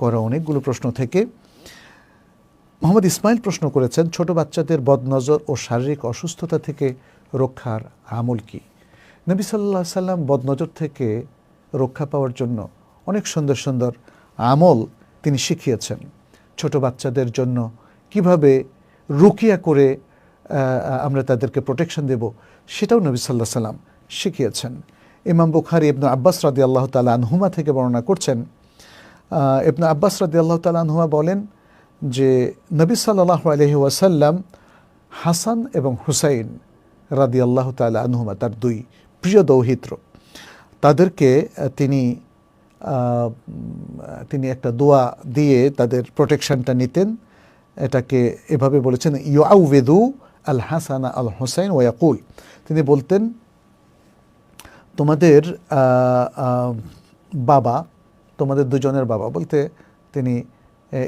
করা অনেকগুলো প্রশ্ন থেকে। মোহাম্মদ ইসমাইল প্রশ্ন করেছেন, ছোট বাচ্চাদের বদনজর ও শারীরিক অসুস্থতা থেকে রক্ষার আমল কি? নবী সাল্লাহ সাল্লাম বদনজর থেকে রক্ষা পাওয়ার জন্য অনেক সুন্দর সুন্দর আমল তিনি শিখিয়েছেন। ছোট বাচ্চাদের জন্য কীভাবে রুকিয়া করে আমরা তাদেরকে প্রোটেকশন দেব সেটাও নবী সাল্লাহ সাল্লাম শিখিয়েছেন। ইমাম বুখারি ইবনু আব্বাস রাদি আল্লাহ তালা আনহুমা থেকে বর্ণনা করছেন ইবনু আব্বাস রাদি আল্লাহ তালা আনহুমা বলেন যে নবী সাল্লাহ আলহি ওয়াসাল্লাম হাসান এবং হুসাইন রাদি আল্লাহ তালা আনহুমা, তার দুই প্রিয় দৌহিত্র, তাদেরকে তিনি তিনি একটা দোয়া দিয়ে তাদের প্রোটেকশনটা নিতেন। এটাকে এভাবে বলেছেন, ইউআউবেদু আল হাসানা আল হোসাইন ওয়াকুল তিনি বলতেন, তোমাদের বাবা তোমাদের দুজনের বাবা বলতে তিনি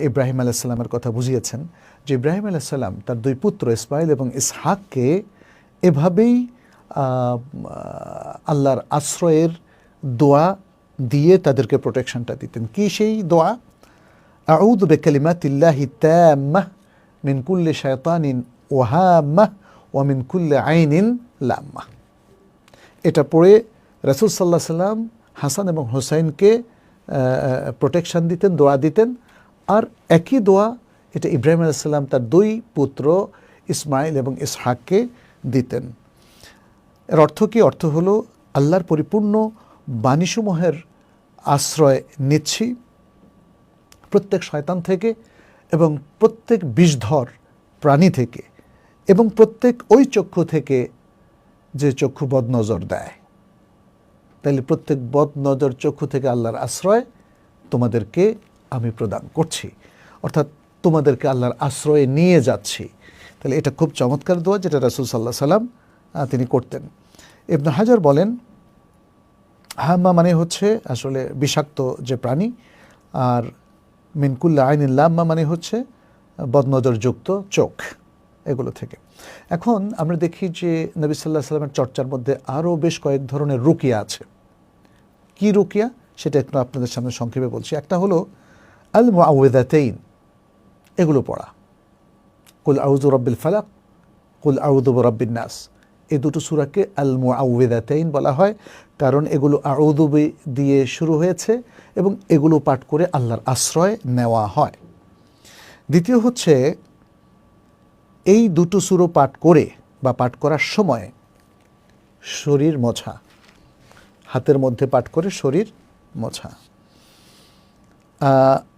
ইব্রাহিম আলাইসাল্লামের কথা বুঝিয়েছেন যে ইব্রাহিম আলাইসাল্লাম তার দুই পুত্র ইসমাইল এবং ইসহাককে এভাবেই আল্লাহর আশ্রয়ের দোয়া দিয়ে তাদেরকে প্রোটেকশনটা দিতেন। কি সেই দোয়া? আউদ বেকালিমাতিল্লাহি তাম্মাহ মিন কুল্লি শায়তানিন ওয়াহাম্মাহ ওয়া মিন কুল্লি আইনিন লাম্মাহ। এটা পড়ে রসুল সাল্লাহ সাল্লাম হাসান এবং হোসাইনকে প্রোটেকশন দিতেন, দোয়া দিতেন। আর একই দোয়া এটা ইব্রাহিম আলাইসাল্লাম তার দুই পুত্র ইসমাইল এবং ইসহাককে দিতেন। এর অর্থ কি? অর্থ হলো আল্লাহর পরিপূর্ণ বাণীসমূহের আশ্রয় নিচ্ছি। প্রত্যেক শয়তান থেকে এবং প্রত্যেক বিষধর প্রাণী থেকে এবং প্রত্যেক ওই চক্ষু থেকে যে চক্ষু বদনজর দেয়। তাইলে প্রত্যেক বদনজর চক্ষু থেকে আল্লাহর আশ্রয় তোমাদেরকে আমি প্রদান করছি। অর্থাৎ তোমাদেরকে আল্লাহর আশ্রয়ে নিয়ে যাচ্ছি। তাহলে এটা খুব চমৎকার দোয়া যেটা রাসুল সাল্লাহ সাল্লাম তিনি করতেন। ইবনে হাজার বলেন, হাম্মা মানে হচ্ছে আসলে বিষাক্ত যে প্রাণী, আর মিনকুল্লা আইন লাম্মা মানে হচ্ছে বদনজরযুক্ত চোখ, এগুলো থেকে। এখন আমরা দেখি যে নবী সাল্লাহ সাল্লামের চর্চার মধ্যে আরও বেশ কয়েক ধরনের রুকিয়া আছে। কি রুকিয়া? সেটা একটু আপনাদের সামনে সংক্ষেপে বলছি। একটা হলো আল মুআউদাতাইন এগুলো পড়া। কুল আউযু রব্বিল ফালাক, কুল আউযু রব্বিন নাস। এই দুটো সূরাকে আল মুআউদাতাইন বলা হয়, কারণ এগুলো আউযু বি- দিয়ে শুরু হয়েছে এবং এগুলো পাঠ করে আল্লাহর আশ্রয় নেওয়া হয়। দ্বিতীয় হচ্ছে, এই দুটো সুরো পাঠ করে বা পাঠ করার সময় শরীর মোছা। হাতের মধ্যে পাঠ করে শরীর মোছা।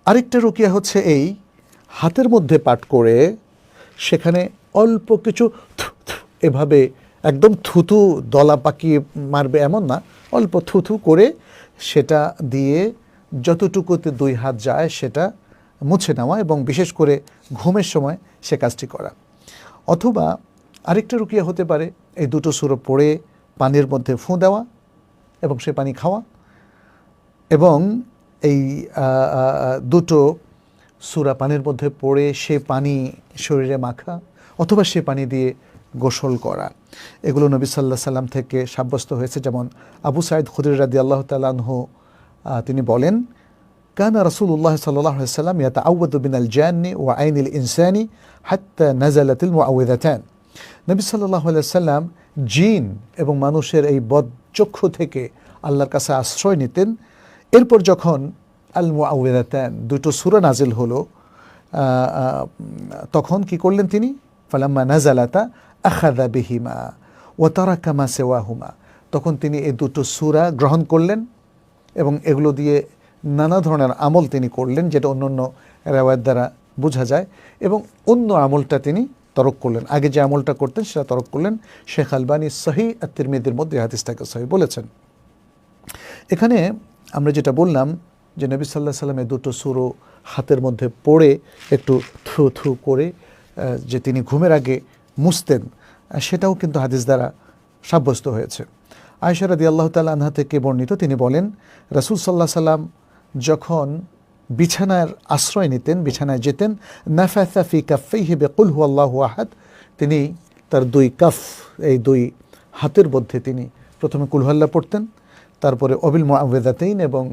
আরেকটা রুকিয়া হচ্ছে এই, হাতের মধ্যে পাঠ করে সেখানে অল্প কিছু এভাবে একদম থুতু দলা পাকিয়ে মারবে এমন না, অল্প থুথু করে সেটা দিয়ে যতটুকুতে দুই হাত যায় সেটা মুছে নেওয়া এবং বিশেষ করে ঘুমের সময় সে কাজটি করা। অথবা আরেকটা রুকিয়া হতে পারে, এই দুটো সুরো পড়ে পানির মধ্যে ফুঁ দেওয়া এবং সে পানি খাওয়া। এবং এই দুটো সুরা পানির মধ্যে পড়ে সে পানি শরীরে মাখা অথবা সে পানি দিয়ে গোসল করা। এগুলো নবী সাল্লাহ সাল্লাম থেকে সাব্যস্ত হয়েছে। যেমন আবু সাইদ খুদির রাদি আল্লাহ তালহ তিনি বলেন, কানা রসুল্লাহ সাল্লাম ইয়াতা আউদ্দিন আল জ্যানি ও আইনিল ইনসানি হাত্তা নাজালাতিল মুআদান নবী সাল্লাহ সাল্লাম জিন এবং মানুষের এই বদচক্ষু থেকে আল্লাহর কাছে আশ্রয় নিতেন। এরপর যখন আল মুআউযাতান দুটো সূরা নাজিল হলো তখন কি করলেন তিনি? ফালাম্মা নাজালাতা আখাদা বিহিমা ওয়া তারাকা মা সিওয়াহুমা। তখন তিনি এই দুটো সূরা গ্রহণ করলেন এবং এগুলো দিয়ে নানা ধরনের আমল তিনি করলেন, যেটা অন্য অন্য রেওয়ায়ত দ্বারা বোঝা যায়। এবং অন্য আমলটা তিনি তরক করলেন। আগে যে আমলটা করতেন, সেটা তরক করলেন। শেখ আলবানী সহি আর তিরমিদির মধ্যে হাদিসটাকে সহি বলেছেন। এখানে আমরা যেটা বললাম যে নবী সাল্লাহ সাল্লামের দুটো সুরো হাতের মধ্যে পড়ে একটু থু থু করে যে তিনি ঘুমের আগে মুছতেন সেটাও কিন্তু হাদিস দ্বারা সাব্যস্ত হয়েছে। আয়সা রাদি আল্লাহ তাল আনহা থেকে বর্ণিত তিনি বলেন, রাসুল সাল্লাহ সাল্লাম যখন বিছানার আশ্রয় নিতেন, বিছানায় যেতেন। নাফাফি কাফেই হেবে কুল আল্লাহ আহাদ। তিনি তার দুই কাফ, এই দুই হাতের মধ্যে তিনি প্রথমে কুলহাল্লা পড়তেন, তারপরে অবিল মোয়াবেদাতেইন এবং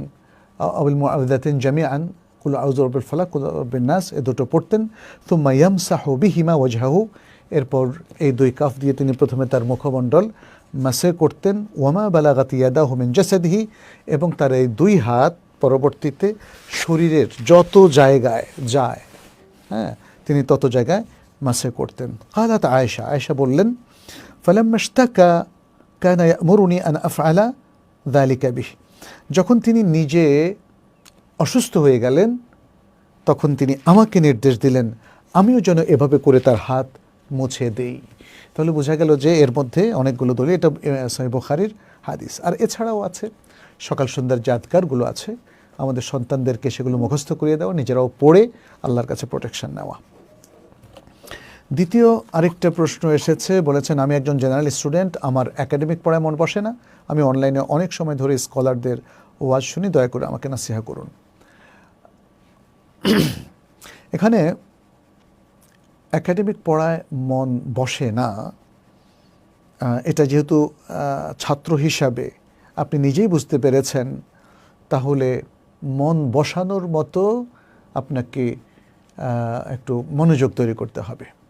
অবিল মোয়াবেদাতেইন জামিয়ান কুল আউজরবিল ফালাক, কুল নাস, এ দুটো পড়তেন। তুম্মা ইয়ামসাহু বিহিমা ওয়াজহাহু। এরপর এই দুই কাফ দিয়ে তিনি প্রথমে তার মুখমণ্ডল মাসে করতেন। ওয়ামা বালাগাত ইয়াদাহু মিন জাসাদিহি এবং তার এই দুই হাত পরবর্তীতে শরীরের যত জায়গায় যায় হ্যাঁ তিনি তত জায়গায় মাসে করতেন। কালাত আয়েশা আয়েশা বললেন, ফালাম্মা ইশতাকা কানা ইয়ামুরুনি আন আফআলা যালিকা বিহি। যখন তিনি নিজে অসুস্থ হয়ে গেলেন, তখন তিনি আমাকে নির্দেশ দিলেন, আমিও যেন এভাবে করে তার হাত মুছে দেই। তাহলে বোঝা গেল যে এর মধ্যে অনেকগুলো দলি এটা সাহেব বুখারির হাদিস। আর এছাড়াও আছে সকাল সন্ধ্যার জাতকারগুলো আছে, আমাদের সন্তানদেরকে সেগুলো মুখস্থ করিয়ে দেওয়া, নিজেরাও পড়ে আল্লাহর কাছে প্রোটেকশন নেওয়া। দ্বিতীয় আরেকটা প্রশ্ন এসেছে, বলেছেন, আমি একজন জেনারেল স্টুডেন্ট আমার একাডেমিক পড়ায় মন বসে না। আমি অনলাইনে অনেক সময় ধরে স্কলারদের ওয়াজ শুনি, দয়া করে আমাকে নাসিহা করুন। এখানে একাডেমিক পড়ায় মন বসে না এটা যেহেতু ছাত্র হিসাবে আপনি নিজেই বুঝতে পেরেছেন তাহলে মন বসানোর মতো আপনাকে একটু মনোযোগ তৈরি করতে হবে।